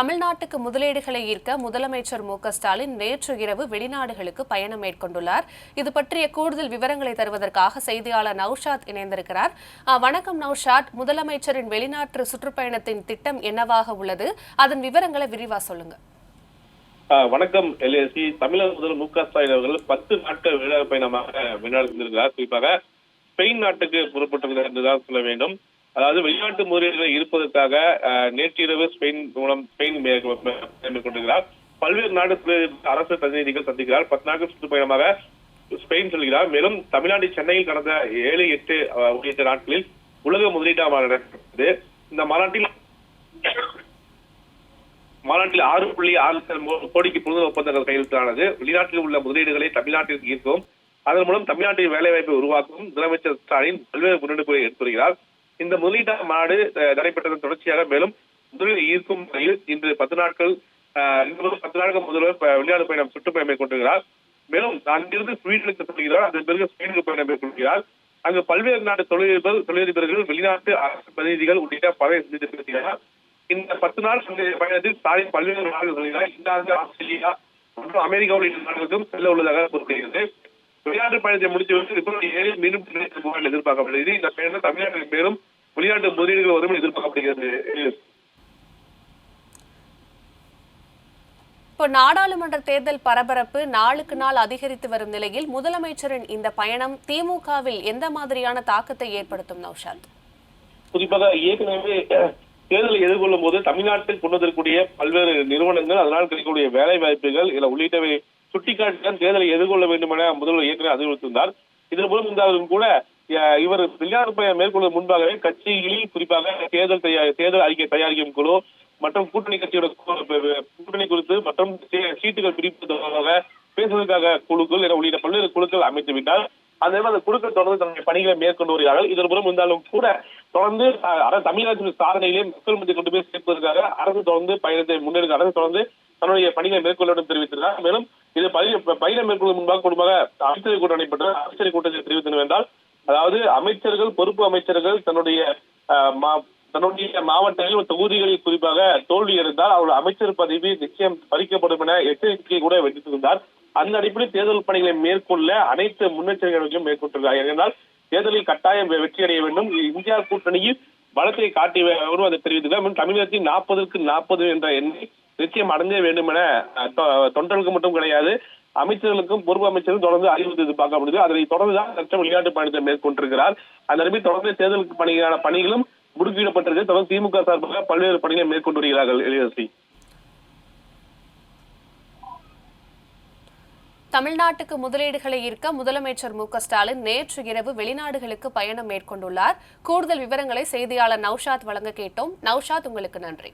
தமிழ்நாட்டுக்கு முதலீடுகளை ஈர்க்க முதலமைச்சர் மு ஸ்டாலின் நேற்று இரவு வெளிநாடுகளுக்கு பயணம் மேற்கொண்டுள்ளார். இது பற்றிய கூடுதல் விவரங்களை தருவதற்காக செய்தியாளர் நௌஷாத் இணைந்திருக்கிறார். வணக்கம் நௌஷாத். முதலமைச்சரின் வெளிநாட்டு சுற்றுப்பயணத்தின் திட்டம் என்னவாக உள்ளது? அதன் விவரங்களை விரிவா சொல்லுங்க. வணக்கம் எல்ஏசி. தமிழக முதல்வர் மு க ஸ்டாலின் அவர்கள் பத்து நாட்கள் வெளிநாடு பயணமாக வெளிநாடு குறிப்பாக ஸ்பெயின் நாட்டுக்கு புறப்பட்டிருக்கிறார் என்றுதான் சொல்ல வேண்டும். அதாவது வெளிநாட்டு முதலீடுகள் இருப்பதற்காக நேற்றிரவு ஸ்பெயின் மூலம் ஸ்பெயின் மேற்கொண்டிருக்கிறார். பல்வேறு நாடு அரசு பிரதிநிதிகள் சந்திக்கிறார். பத்து நாட்கள் சுற்றுப்பயணமாக ஸ்பெயின் செல்கிறார். மேலும் தமிழ்நாடு சென்னையில் கடந்த ஏழு எட்டு உள்ளிட்ட நாட்களில் உலக முதலீட்டா மாநாடு இந்த மாநாட்டில் மாநாட்டில் ஆறு புள்ளி ஆறு கோடிக்கு புது ஒப்பந்தங்கள் கையெழுத்தானது. வெளிநாட்டில் உள்ள முதலீடுகளை தமிழ்நாட்டிற்கு ஈர்க்கவும் அதன் மூலம் தமிழ்நாட்டில் வேலைவாய்ப்பை உருவாக்கும் முதலமைச்சர் ஸ்டாலின் பல்வேறு முன்னெடுப்புகளை எடுத்துள்ளார் இந்த முதலீட்டு மாடு நடைபெற்றதன் தொடர்ச்சியாக மேலும் முதலீடு ஈர்க்கும் வகையில் இன்று பத்து நாட்கள் பத்து நாட்கள் முதல்வர் வெளிநாடு பயணம் சுற்றுப்பயணம் மேற்கொண்டிருக்கிறார். மேலும் அங்கிருந்து ஸ்வீடனுக்கு செல்கிறார். அதன் பிறகு ஸ்வீடனுக்கு பயணம் மேற்கொள்கிறார். அங்கு பல்வேறு நாட்டு தொழிலதிபர் தொழிலதிபர்கள் வெளிநாட்டு அரசு பிரதிநிதிகள் உள்ளிட்ட பல சந்தித்து பேசுகிறார் இந்த பத்து நாள் பயணத்தில் ஸ்டாலின் பல்வேறு நாடுகள் செல்கிறார் இங்கிலாந்து ஆஸ்திரேலியா மற்றும் அமெரிக்கா உள்ளிட்ட நாடுகளுக்கும் செல்ல உள்ளதாக கூறப்படுகிறது. வெளிநாட்டு பயணத்தை முடித்துவிட்டு பிப்ரவரி ஏழில் மீண்டும் என எதிர்பார்க்கப்படுகிறது. இந்த பயணம் தமிழ்நாட்டில் மேலும் வெளிநாட்டு முதலீடுகள் வரும் எதிர்பார்க்கப்படுகிறது. இப்போ நாடாளுமன்ற தேர்தல் பரபரப்பு நாளுக்கு நாள் அதிகரித்து வரும் நிலையில் முதலமைச்சரின் இந்த பயணம் திமுகவில் எந்த மாதிரியான தாக்கத்தை ஏற்படுத்தும் நௌஷாத்? குறிப்பாக ஏற்கனவே தேர்தலை எதிர்கொள்ளும் போது தமிழ்நாட்டில் கொண்டு வந்திருக்கக்கூடிய பல்வேறு நிறுவனங்கள் அதனால் கிடைக்கக்கூடிய வேலை வாய்ப்புகள் இதில் உள்ளிட்டவை சுட்டிக்காட்டிதான் தேர்தலை எதிர்கொள்ள வேண்டும் என முதல்வர் ஏற்கனவே அறிவுறுத்திருந்தார் இதன் மூலம் இருந்தாலும் கூட இவர் வெளிநாடு பயணம் மேற்கொள்ள முன்பாகவே கட்சியில் குறிப்பாக தேர்தல் தேர்தல் அறிக்கை தயாரிக்கும் குழு மற்றும் கூட்டணி கட்சியோட கூட்டணி குறித்து மற்றும் சீட்டுகள் பிரிப்பு தொடர்பாக பேசுவதற்காக குழுக்கள் என உள்ளிட்ட பல்வேறு குழுக்கள் அமைத்து விட்டார். அந்த அந்த குழுக்கள் தொடர்ந்து தன்னுடைய பணிகளை மேற்கொண்டு வருகிறார்கள். இதன் மூலம் இருந்தாலும் கூட தொடர்ந்து அரசு தமிழகத்தின் சாதனையிலே மக்கள் மத்திய கொண்டு போய் சேர்ப்பதற்காக அரசு தொடர்ந்து பயணத்தை முன்னெடுக்க அரசு தொடர்ந்து தன்னுடைய பணிகளை மேற்கொள்ளும் தெரிவித்திருக்கிறார். மேலும் இது பயணம் மேற்கொள்ளும் முன்பாக குடும்பமாக அமைச்சரவை கூட்டம் நடைபெற்ற அமைச்சரவை கூட்டத்தில் தெரிவித்தனர் என்றால் அதாவது அமைச்சர்கள் பொறுப்பு அமைச்சர்கள் தன்னுடைய தன்னுடைய மாவட்டங்களில் தொகுதிகளில் குறிப்பாக தோல்வி இருந்தால் அவர்கள் அமைச்சர் பதவி நிச்சயம் பறிக்கப்படும் என எச்சரிக்கை கூட விடுத்திருந்தார். அந்த அடிப்படையில் தேர்தல் பணிகளை மேற்கொள்ள அனைத்து முன்னெச்சரிக்கைகளையும் மேற்கொண்டிருக்கிறார். ஏனென்றால் தேர்தலில் கட்டாயம் வெற்றி அடைய வேண்டும். இந்தியா கூட்டணியில் பலத்தை காட்டி அதை தெரிவித்துள்ளார். தமிழகத்தின் தமிழகத்தில் நாற்பதற்கு நாற்பது என்ற எண்ணை நிச்சயம் அடைஞ்சே வேண்டும் என தொண்டர்களுக்கு மட்டும் கிடையாது அமைச்சர்களுக்கும் பொறுப்பு அமைச்சரும் தொடர்ந்து அறிவித்து எதிர்பார்க்க முடியுது. அதனை தொடர்ந்துதான் லட்சம் விளையாட்டு பயணத்தை மேற்கொண்டிருக்கிறார். அந்த அடிப்படையில் தொடர்ந்து தேர்தலுக்கு பணியான பணிகளும் முடுக்கிடப்பட்டிருக்கு தொடர்ந்து திமுக சார்பாக பல்வேறு பணிகளை மேற்கொண்டு வருகிறார்கள் எளியரசி தமிழ்நாட்டுக்கு முதலீடுகளை ஈர்க்க முதலமைச்சர் மு ஸ்டாலின் நேற்று இரவு வெளிநாடுகளுக்கு பயணம் மேற்கொண்டுள்ளார். கூடுதல் விவரங்களை செய்தியாளர் நௌஷாத் வழங்க கேட்டோம். நௌஷாத் உங்களுக்கு நன்றி.